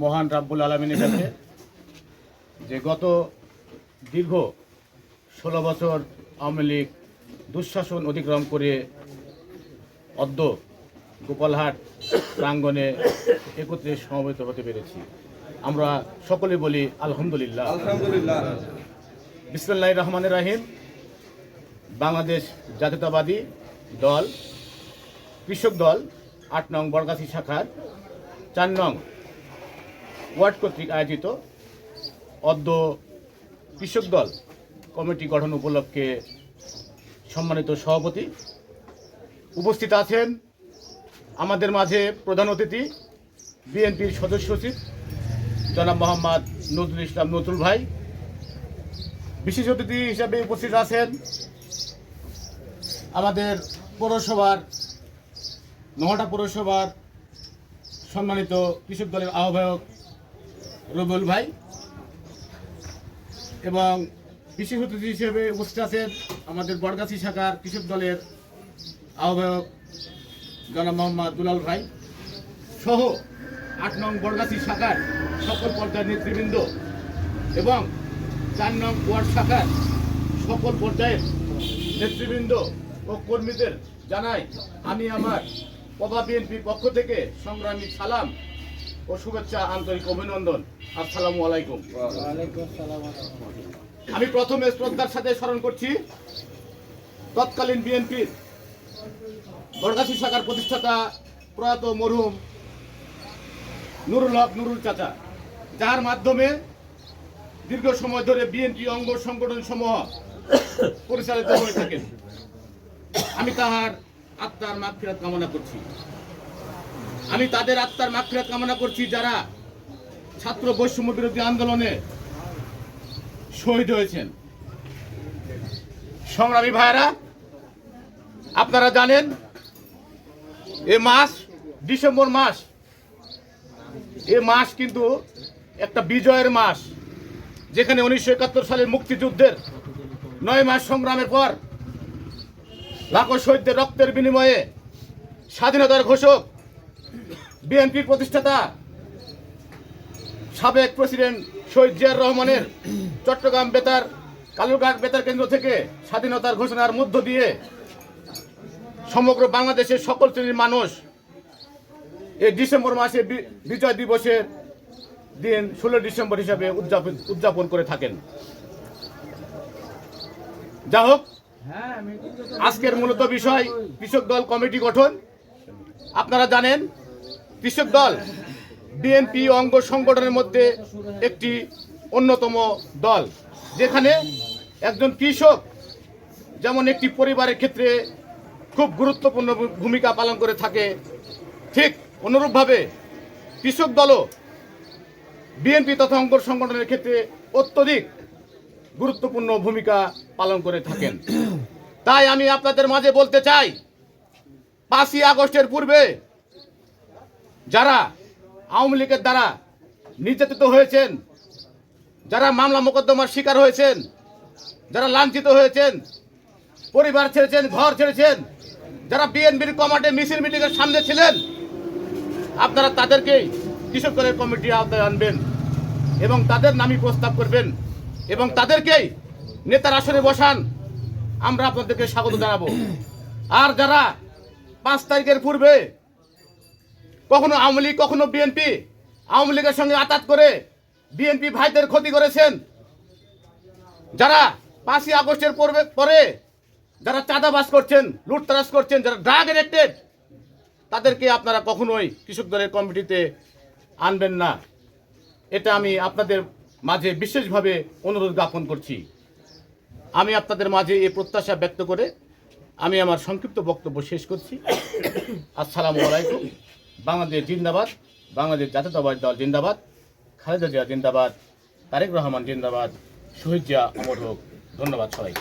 মহান রাব্বুল আলমিনের কাছে যে গত দীর্ঘ ষোলো বছর আওয়ামী লীগ দুঃশাসন অতিক্রম করে অদ্য গোপালহাট প্রাঙ্গণে একত্রে সমবেত হতে পেরেছি। আমরা সকলে বলি আলহামদুলিল্লাহ। আলহামদুলিল্লাহ। বিসমুল্লাহ রহমান রাহিম। বাংলাদেশ জাতীয়তাবাদী দল কৃষক দল আট নং বরগাছি শাখার চার নং ওয়ার্ড কর্তৃক আয়োজিত অদ্য কৃষক দল কমিটি গঠন উপলক্ষে সম্মানিত সভাপতি উপস্থিত আছেন আমাদের মাঝে প্রধান অতিথি, বিএনপির সদস্য সচিব, জনাব মোহাম্মদ নজরুল ইসলাম নজরুল ভাই। বিশেষ অতিথি হিসাবে উপস্থিত আছেন আমাদের পৌরসভার নহটা পৌরসভার সম্মানিত কৃষক দলের আহ্বায়ক রবিউল ভাই। এবং বিশেষ অতিথি হিসেবে উপস্থিত আছেন আমাদের বরগাছি শাখার কৃষক দলের আহ্বায়ক জনাব মোহাম্মদ দুলাল ভাই সহ আট নং বরগাছি শাখার সকল পর্যায়ের নেতৃবৃন্দ এবং চার নং ওয়ার্ড শাখার সকল পর্যায়ের নেতৃবৃন্দ ও কর্মীদের জানাই আমি আমার পবা বিএনপির পক্ষ থেকে সংগ্রামী সালাম শুভেচ্ছা, আন্তরিক অভিনন্দন। আসসালামু আলাইকুম। আমি প্রথমে শ্রদ্ধার সাথে স্মরণ করছি, তৎকালীন বিএনপির বরগাছি শাখার প্রতিষ্ঠাতা প্রয়াত মরহুম নুরুল হক নুরুল চাচা, যার মাধ্যমে দীর্ঘ সময় ধরে বিএনপি অঙ্গ সংগঠন সমূহ পরিচালিত হয়ে থাকেন। আমি তাহার আত্মার মাগফিরাত কামনা করছি। আমি তাদের আত্মার মাগফিরাত কামনা করছি যারা ছাত্র বৈষম্য বিরোধী আন্দোলনে শহীদ হয়েছেন। সংগ্রামী ভাইরা আপনারা জানেন, এ মাস, ডিসেম্বর মাস, এ মাস কিন্তু একটা বিজয়ের মাস, যেখানে উনিশশো একাত্তর সালের মুক্তিযুদ্ধের নয় মাস সংগ্রামের পর লাখো শহীদদের রক্তের বিনিময়ে স্বাধীনতার ঘোষক বিএনপির প্রতিষ্ঠাতা সাবেক প্রেসিডেন্ট শহীদ জিয়ার রহমানের চট্টগ্রাম বেতার, কালুরঘাট বেতার কেন্দ্র থেকে স্বাধীনতার ঘোষণার মধ্য দিয়ে সমগ্র বাংলাদেশের সকল শ্রেণির মানুষ এই ডিসেম্বর মাসে বিজয় দিবসের দিন ষোলো ডিসেম্বর হিসাবে উদযাপন উদযাপন করে থাকেন। যা হোক, আজকের মূলত বিষয় কৃষক দল কমিটি গঠন। আপনারা জানেন কৃষক দল, বিএনপি অঙ্গ সংগঠনের মধ্যে একটি অন্যতম দল, যেখানে একজন কৃষক যেমন একটি পরিবারের ক্ষেত্রে খুব গুরুত্বপূর্ণ ভূমিকা পালন করে থাকে, ঠিক অনুরূপভাবে কৃষক দলও বিএনপি তথা অঙ্গ সংগঠনের ক্ষেত্রে অত্যধিক গুরুত্বপূর্ণ ভূমিকা পালন করে থাকেন। তাই আমি আপনাদের মাঝে বলতে চাই, পাঁচই আগস্টের পূর্বে যারা আওয়ামী লীগের দ্বারা নির্যাতিত হয়েছেন, যারা মামলা মোকদ্দমার শিকার হয়েছেন, যারা লাঞ্ছিত হয়েছেন, পরিবার ছেড়েছেন, ঘর ছেড়েছেন, যারা বিএনপির কমান্ডে মিছিল মিটিংয়ের সামনে ছিলেন, আপনারা তাদেরকেই কৃষক দলের কমিটির আওতায় আনবেন এবং তাদের নামই প্রস্তাব করবেন এবং তাদেরকেই নেতার আসনে বসান। আমরা আপনাদেরকে স্বাগত জানাব। আর যারা পাঁচ তারিখের পূর্বে কখনো আওয়ামী লীগ, কখনো বিএনপি আওয়ামী লীগের সঙ্গে আতাত করে বিএনপি ভাইদের ক্ষতি করেছেন। যারা পাঁচই আগস্টের পূর্বে পরে যারা চাঁদাবাস করছেন, লুটতরাজ করছেন, যারা ড্রাগ এডিক্টেড তাদেরকে আপনারা কখনোই কৃষক দলের কমিটিতে আনবেন না। এটা আমি আপনাদের মাঝে বিশেষভাবে অনুরোধ জ্ঞাপন করছি। আমি আপনাদের মাঝে এই প্রত্যাশা ব্যক্ত করে আমি আমার সংক্ষিপ্ত বক্তব্য শেষ করছি। আসসালামু আলাইকুম। বাংলাদেশ জিন্দাবাদ, বাংলাদেশ জাতীয়তাবাদী দল জিন্দাবাদ, খালেদা জিয়া জিন্দাবাদ, তারেক রহমান জিন্দাবাদ, শহীদ জিয়া অমর হোক। ধন্যবাদ সবাইকে।